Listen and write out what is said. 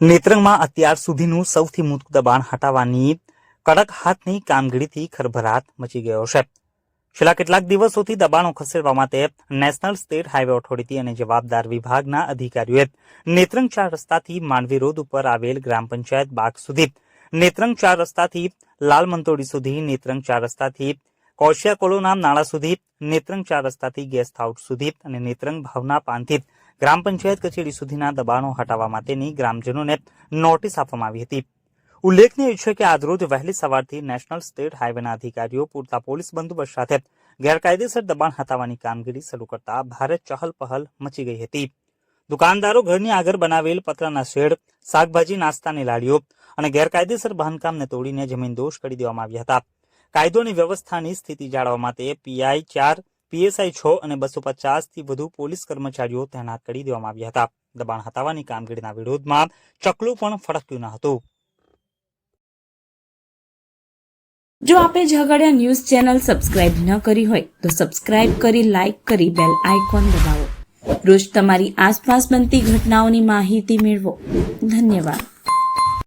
નેત્રંગમાં અત્યાર સુધીનું સૌથી મોટું દબાણ હટાવવાની કડક હાથની કામગીરીથી ખરભરાટ મચી ગયો છે. છેલ્લા કેટલાક દિવસોથી દબાણો ખસેડવા માટે નેશનલ સ્ટેટ હાઈવે ઓથોરિટી અને જવાબદાર વિભાગના અધિકારીઓએ નેત્રંગ ચાર રસ્તાથી માંડવી રોડ ઉપર આવેલ ગ્રામ પંચાયત બાગ સુધી નેત્રંગ ચાર રસ્તાથી લાલ મંતોડી સુધી નેત્રંગ ચાર રસ્તાથી કોશિયા કોલોના નાળા સુધી નેત્રંગ ચાર રસ્તાથી ગેસ્ટ હાઉસ સુધી અને નેત્રંગ ભાવના પાનથી ગ્રામ પંચાયત કચેરી સુધીના દબાણો હટાવવા માટેની ગ્રામજનોને નોટિસ આપવામાં આવી હતી. ઉલ્લેખનીય છે કે આજરોજ વહેલી સવારથી નેશનલ સ્ટેટ હાઈવેના અધિકારીઓ પૂરતા પોલીસ બંદોબસ્ત સાથે ગેરકાયદેસર દબાણ હટાવવાની કામગીરી શરૂ કરતા ભારે ચહલ પહલ મચી ગઈ હતી. દુકાનદારો ઘરની આગળ બનાવેલ પતરાના શેડ, શાકભાજી, નાસ્તાની લારીઓ અને ગેરકાયદેસર બાંધકામને તોડીને જમીન દોષ કરી દેવામાં આવ્યા હતા. કાયદો અને વ્યવસ્થાની સ્થિતિ જાળવવા માટે પીઆઈ ચાર પીએસઆઈ છ અને બસો પચાસથી વધુ પોલીસ કર્મચારીઓ તૈનાત કરી દેવામાં આવ્યા હતા. દબાણ હટાવવાની કામગીરીના વિરોધમાં ચકલું પણ ફડક્યું ન હતું. જો આપે ઝઘડિયા ન્યૂઝ ચેનલ સબસ્ક્રાઇબ ન કરી હોય, તો સબસ્ક્રાઇબ કરી, લાઇક કરી, બેલ આઇકોન દબાવો. રોજ તમારી આસપાસ બનતી ઘટનાઓની માહિતી મેળવો. ધન્યવાદ.